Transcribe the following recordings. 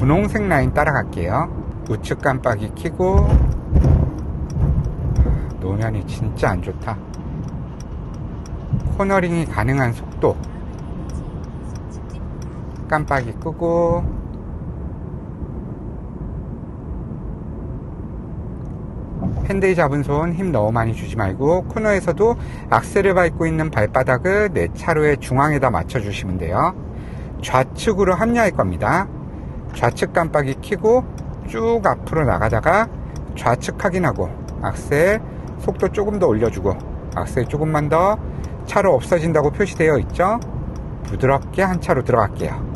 분홍색 라인 따라갈게요. 우측 깜빡이 켜고. 노면이 진짜 안 좋다. 코너링이 가능한 속도. 깜빡이 끄고. 핸들 잡은 손 힘 너무 많이 주지 말고 코너에서도 악셀을 밟고 있는 발바닥을 내 차로의 중앙에다 맞춰 주시면 돼요. 좌측으로 합류할 겁니다 좌측 깜빡이 켜고 쭉 앞으로 나가다가 좌측 확인하고 악셀 속도 조금 더 올려주고 악셀 조금만 더 차로 없어진다고 표시되어 있죠? 부드럽게 한 차로 들어갈게요.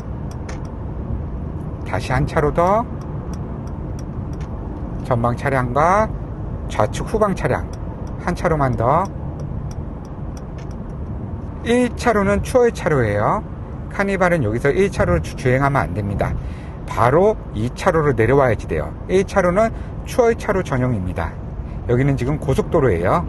다시 한 차로 더. 전방 차량과 좌측 후방 차량 한 차로만 더. 1차로는 추월 차로예요. 카니발은 여기서 1차로를 주행하면 안 됩니다 바로 2차로로 내려와야지 돼요. 1차로는 추월 차로 전용입니다. 여기는 지금 고속도로예요.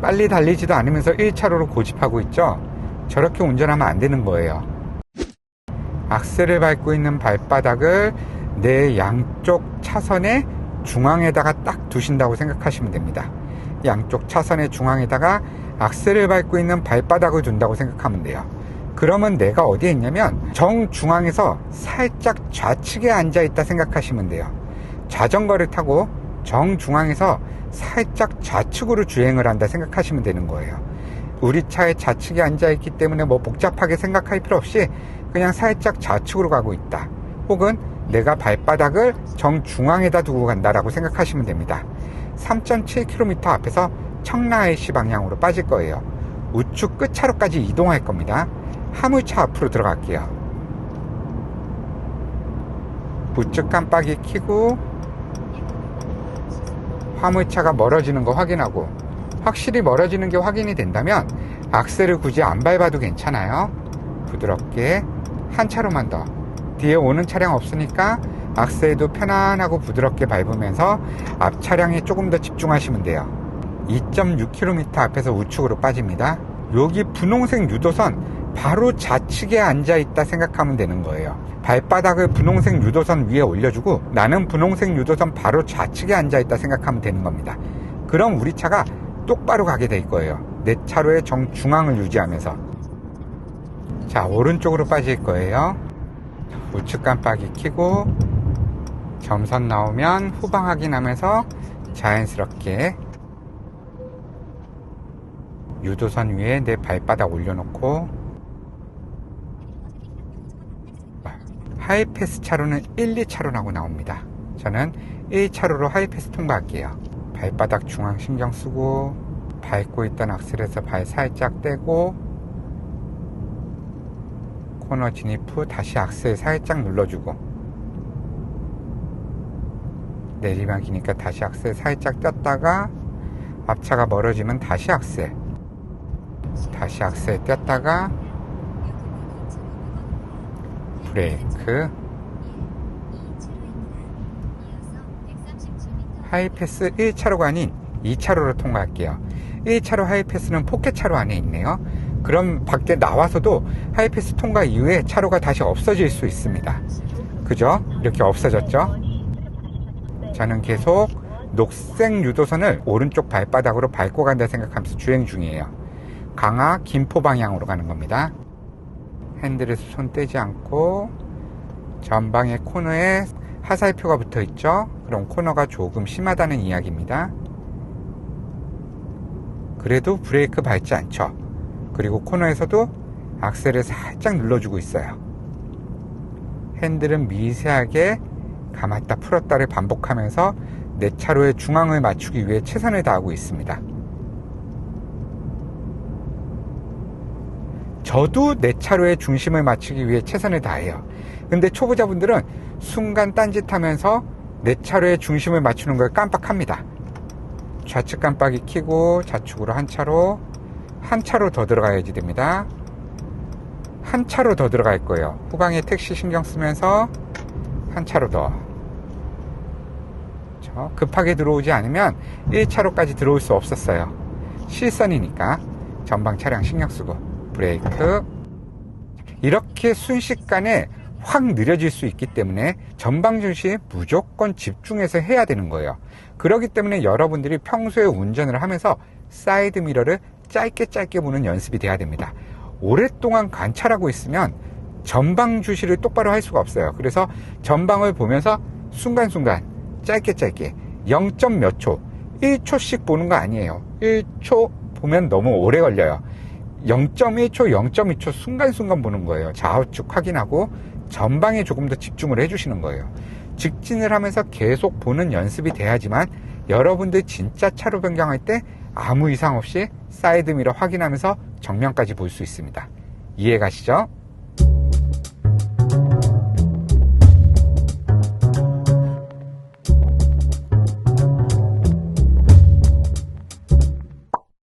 빨리 달리지도 않으면서 1차로로 고집하고 있죠? 저렇게 운전하면 안 되는 거예요. 악셀을 밟고 있는 발바닥을 내 양쪽 차선의 중앙에다가 딱 두신다고 생각하시면 됩니다. 양쪽 차선의 중앙에다가 악셀을 밟고 있는 발바닥을 둔다고 생각하면 돼요. 그러면 내가 어디에 있냐면 정중앙에서 살짝 좌측에 앉아 있다 생각하시면 돼요. 자전거를 타고 정중앙에서 살짝 좌측으로 주행을 한다 생각하시면 되는 거예요. 우리 차에 좌측에 앉아 있기 때문에 뭐 복잡하게 생각할 필요 없이 그냥 살짝 좌측으로 가고 있다. 혹은 내가 발바닥을 정중앙에다 두고 간다라고 생각하시면 됩니다. 3.7km 앞에서 청라IC 방향으로 빠질 거예요. 우측 끝차로까지 이동할 겁니다. 화물차 앞으로 들어갈게요. 우측 깜빡이 켜고 화물차가 멀어지는 거 확인하고 확실히 멀어지는 게 확인이 된다면 악셀을 굳이 안 밟아도 괜찮아요. 부드럽게 한 차로만 더 뒤에 오는 차량 없으니까 악셀도 편안하고 부드럽게 밟으면서 앞 차량에 조금 더 집중하시면 돼요 2.6km 앞에서 우측으로 빠집니다. 여기 분홍색 유도선 바로 좌측에 앉아 있다 생각하면 되는 거예요. 발바닥을 분홍색 유도선 위에 올려주고 나는 분홍색 유도선 바로 좌측에 앉아 있다 생각하면 되는 겁니다. 그럼 우리 차가 똑바로 가게 될 거예요. 내 차로의 정중앙을 유지하면서. 자 오른쪽으로 빠질 거예요. 우측 깜빡이 켜고 점선 나오면 후방 확인하면서 자연스럽게 유도선 위에 내 발바닥 올려놓고 하이패스 차로는 1, 2차로라고 나옵니다. 저는 1차로로 하이패스 통과할게요. 발바닥 중앙 신경 쓰고 밟고 있던 악셀에서 발 살짝 떼고 코너 진입 후 다시 악셀 살짝 눌러주고 내리막이니까 다시 악셀 살짝 뗐다가 앞차가 멀어지면 다시 악셀 다시 악셀 뗐다가 브레이크. 하이패스 1차로가 아닌 2차로로 통과할게요. 1차로 하이패스는 포켓차로 안에 있네요. 그럼 밖에 나와서도 하이패스 통과 이후에 차로가 다시 없어질 수 있습니다. 그죠? 이렇게 없어졌죠? 저는 계속 녹색 유도선을 오른쪽 발바닥으로 밟고 간다 생각하면서 주행 중이에요 강화 김포 방향으로 가는 겁니다. 핸들에서 손 떼지 않고 전방의 코너에 화살표가 붙어 있죠? 그럼 코너가 조금 심하다는 이야기입니다. 그래도 브레이크 밟지 않죠. 그리고 코너에서도 악셀을 살짝 눌러주고 있어요. 핸들은 미세하게 감았다 풀었다를 반복하면서 내 차로의 중앙을 맞추기 위해 최선을 다하고 있습니다 저도 내 차로의 중심을 맞추기 위해 최선을 다해요. 근데 초보자분들은 순간 딴짓하면서 내 차로의 중심을 맞추는 걸 깜빡합니다. 좌측 깜빡이 켜고 좌측으로 한 차로 한 차로 더 들어가야지 됩니다. 한 차로 더 들어갈 거예요. 후방에 택시 신경 쓰면서 한 차로 더. 급하게 들어오지 않으면 1차로까지 들어올 수 없었어요. 실선이니까 전방 차량 신경 쓰고 브레이크 이렇게 순식간에 확 느려질 수 있기 때문에 전방 주시 무조건 집중해서 해야 되는 거예요. 그렇기 때문에 여러분들이 평소에 운전을 하면서 사이드 미러를 짧게 짧게 보는 연습이 돼야 됩니다. 오랫동안 관찰하고 있으면 전방 주시를 똑바로 할 수가 없어요. 그래서 전방을 보면서 순간순간 짧게 짧게 0. 몇 초, 1초씩 보는 거 아니에요. 1초 보면 너무 오래 걸려요. 0.1초, 0.2초 순간순간 보는 거예요. 좌우측 확인하고 전방에 조금 더 집중을 해주시는 거예요. 직진을 하면서 계속 보는 연습이 돼야지만 여러분들 진짜 차로 변경할 때 아무 이상 없이 사이드미러 확인하면서 정면까지 볼 수 있습니다. 이해 가시죠?